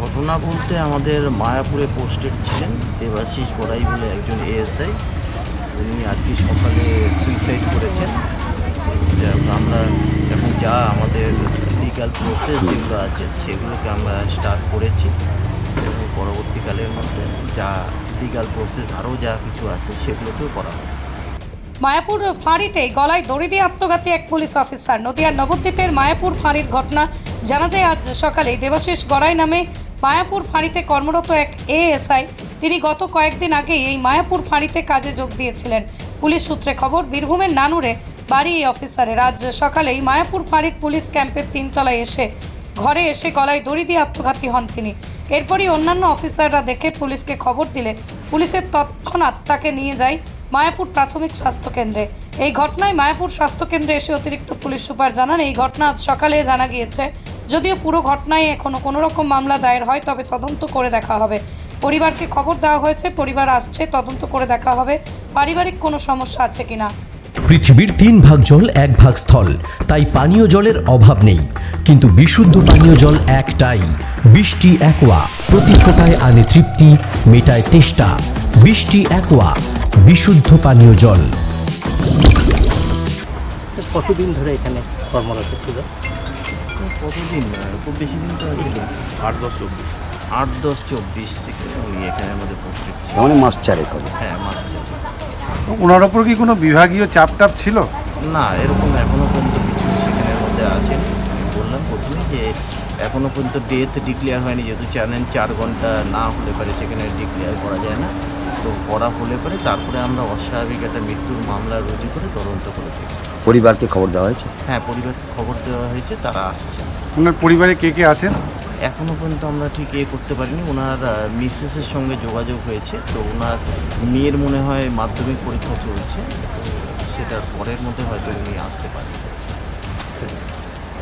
ঘটনা বলতে আমাদের মায়াপুরে পোস্টেড ছিলেন দেবাশিস গড়াই বলে একজন এএসআই উনি আজকে সকালে সুইসাইড করেছেন। আমরা এখন যা আমাদের লিগাল প্রসেস যেগুলো আছে, সেগুলোকে আমরা স্টার্ট করেছি। এবং পরবর্তীকালের মধ্যে যা লিগাল প্রসেস আরও যা কিছু আছে, সেগুলোকেও করা হবে। মায়াপুর ফাঁড়িতে গলায় দড়ি দিয়ে আত্মঘাতী এক পুলিশ অফিসার। নদিয়ার নবদ্বীপের মায়াপুর ফাঁড়ির ঘটনা জানা যায় আজ সকালে দেবাশিস গড়াই নামে মায়াপুর ফাঁড়িতে কর্মরত এক এএসআই। তিনি গত কয়েকদিন আগেই এই মায়াপুর ফাঁড়িতে কাজে যোগ দিয়েছিলেন। পুলিশ সূত্রে খবর, বীরভূমের নানুরে বাড়ি এই অফিসারের। আজ সকালেই মায়াপুর ফাঁড়ির পুলিশ ক্যাম্পের তিনতলায় এসে ঘরে এসে গলায় দড়ি দিয়ে আত্মঘাতী হন তিনি। এরপরই অন্যান্য অফিসাররা দেখে পুলিশকে খবর দিলে পুলিশের তৎক্ষণাৎ তাকে নিয়ে যায় মায়াপুর প্রাথমিক স্বাস্থ্য কেন্দ্রে এই ঘটনায় মায়াপুর স্বাস্থ্য কেন্দ্রে এসে অতিরিক্ত পুলিশ সুপার জানান, এই ঘটনা সকালে জানা গিয়েছে। যদিও পুরো ঘটনায় এখনও কোনো রকম মামলা দায়ের হয় তবে তদন্ত করে দেখা হবে। পরিবারকে খবর দেওয়া হয়েছে পরিবার আসছে তদন্ত করে দেখা হবে পারিবারিক কোনো সমস্যা আছে কিনা। পৃথিবীর তিন ভাগ জল এক ভাগ স্থল তাই পানীয় জলের অভাব নেই। কিন্তু বিশুদ্ধ পানীয় জল একটাই বৃষ্টি একোয়া প্রতি ফোটায় আনে তৃপ্তি মেটায় তেষ্টা। বৃষ্টি একোয়া বিশুদ্ধ পানীয় জল। কতদিন ধরে এখানে কর্মরত ছিল? কতদিন? খুব বেশি দিন তো ছিল আট দশ চব্বিশ। আট দশ চব্বিশ থেকে উনি এখানে আমাদের পোস্টেড ছিল। মানে মাস চারেক হবে। হ্যাঁ মাস চার। ওনার ওপর কি কোনো বিভাগীয় চাপ টাপ ছিল? না এরকম এখনও পর্যন্ত কিছু সেখানের মধ্যে আছেন আমি বললাম প্রথমে যে এখনও পর্যন্ত ডেথ ডিক্লেয়ার হয়নি। যেহেতু জানেন চার ঘণ্টা না হলে পারে সেখানে ডিক্লেয়ার করা যায় না। তো করা হলে পরে। তারপরে আমরা অস্বাভাবিক একটা মৃত্যুর মামলা রুজু করে তদন্ত করে থাকি পরিবারকে খবর দেওয়া হয়েছে? হ্যাঁ পরিবারকে খবর দেওয়া হয়েছে তারা আসছে। ওনার পরিবারে কে কে আছেন? এখনও পর্যন্ত আমরা ঠিক এ করতে পারিনি। ওনার মিসেসের সঙ্গে যোগাযোগ হয়েছে। তো ওনার মেয়ের মনে হয় মাধ্যমিক পরীক্ষা চলছে। তো সেটার পরের মধ্যে হয়তো উনি আসতে পারেন।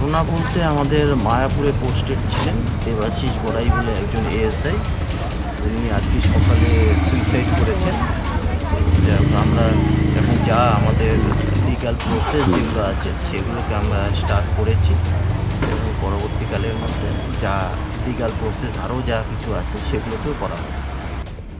ঘটনা বলতে আমাদের মায়াপুরে পোস্টেড ছিলেন দেবাশিস গড়াই বলে একজন এএসআই উনি আজকে সকালে সুইসাইড করেছেন। আমরা এখন যা আমাদের লিগাল প্রসেস যেগুলো আছে সেগুলোকে আমরা স্টার্ট করেছি। এবং পরবর্তীকালের মধ্যে যা লিগাল প্রসেস আরও যা কিছু আছে সেগুলোকেও করা হবে।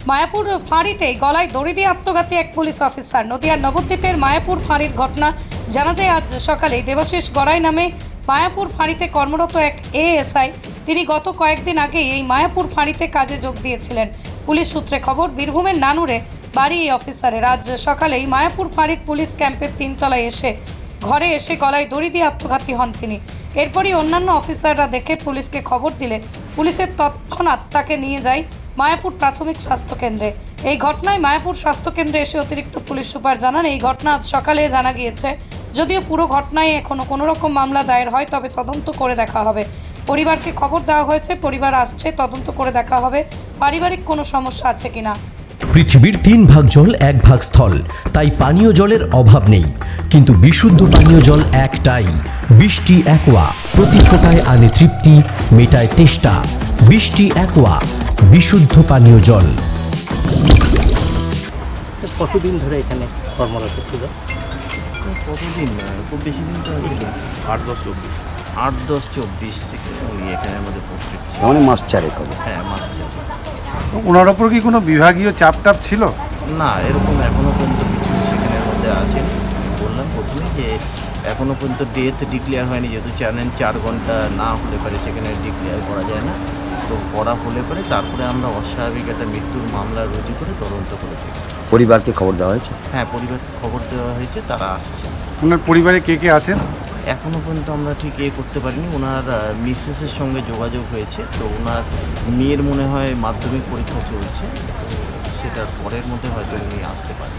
মায়াপুর ফাঁড়িতে গলায় দড়ি দিয়ে আত্মঘাতী এক পুলিশ অফিসার। নদিয়ার নবদ্বীপের মায়াপুর ফাঁড়ির ঘটনা জানা যায় আজ সকালে দেবাশিস গড়াই নামে মায়াপুর ফাঁড়িতে কর্মরত এক এএসআই। তিনি গত কয়েকদিন আগেই এই মায়াপুর ফাঁড়িতে কাজে যোগ দিয়েছিলেন। পুলিশ সূত্রে খবর, বীরভূমের নানুরে বাড়ি এই অফিসারের। আজ সকালেই মায়াপুর ফাঁড়ির পুলিশ ক্যাম্পের তিনতলায় এসে ঘরে এসে গলায় দড়ি দিয়ে আত্মঘাতী হন তিনি। এরপরই অন্যান্য অফিসাররা দেখে পুলিশকে খবর দিলে পুলিশের তৎক্ষণাৎ তাকে নিয়ে যায় মায়াপুর প্রাথমিক স্বাস্থ্য কেন্দ্রে এই ঘটনায় মায়াপুর স্বাস্থ্য কেন্দ্রে এসে অতিরিক্ত পুলিশ সুপার জানান, এই ঘটনা সকালে জানা গিয়েছে। যদিও পুরো ঘটনায় এখনও কোনো রকম মামলা দায়ের হয় তবে তদন্ত করে দেখা হবে। পরিবারকে খবর দেওয়া হয়েছে পরিবার আসছে তদন্ত করে দেখা হবে পারিবারিক কোনো সমস্যা আছে কিনা। পৃথিবীর তিন ভাগ জল এক ভাগ স্থল তাই পানীয় জলের অভাব নেই। কিন্তু বিশুদ্ধ পানীয় জল একটাই বৃষ্টি একোয়া প্রতি ফোটায় আনে তৃপ্তি মেটায় তেষ্টা। বৃষ্টি একোয়া বিশুদ্ধ পানীয় জল। কতদিন ধরে এখানে কর্মরত ছিল? কতদিন খুব বেশি দিন তো আট দশ চব্বিশ। আট দশ চব্বিশ থেকে উনি এখানে আমাদের পোস্টেড ছিল। মানে মাস চারেক হবে। হ্যাঁ মাস যাবে। তো ওনার ওপর কি কোনো বিভাগীয় চাপ টাপ ছিল? না এরকম এখনও পর্যন্ত কিছু সেখানের মধ্যে আসেনি আমি বললাম প্রথমে যে এখনও পর্যন্ত ডেথ ডিক্লেয়ার হয়নি যেহেতু জানেন চার ঘণ্টা না হলে পারে সেখানে ডিক্লেয়ার করা যায় না। তো করা হলে পরে তারপরে আমরা অস্বাভাবিক একটা মৃত্যুর মামলা রুজু করে তদন্ত করেছি। পরিবারকে খবর দেওয়া হয়েছে? হ্যাঁ পরিবারকে খবর দেওয়া হয়েছে তারা আসছে। ওনার পরিবারে কে কে আছেন? এখনও পর্যন্ত আমরা ঠিক এ করতে পারিনি। ওনার মিসেসের সঙ্গে যোগাযোগ হয়েছে তো ওনার মেয়ের মনে হয় মাধ্যমিক পরীক্ষা চলছে তো সেটার পরের মধ্যে হয়তো উনি আসতে পারেন।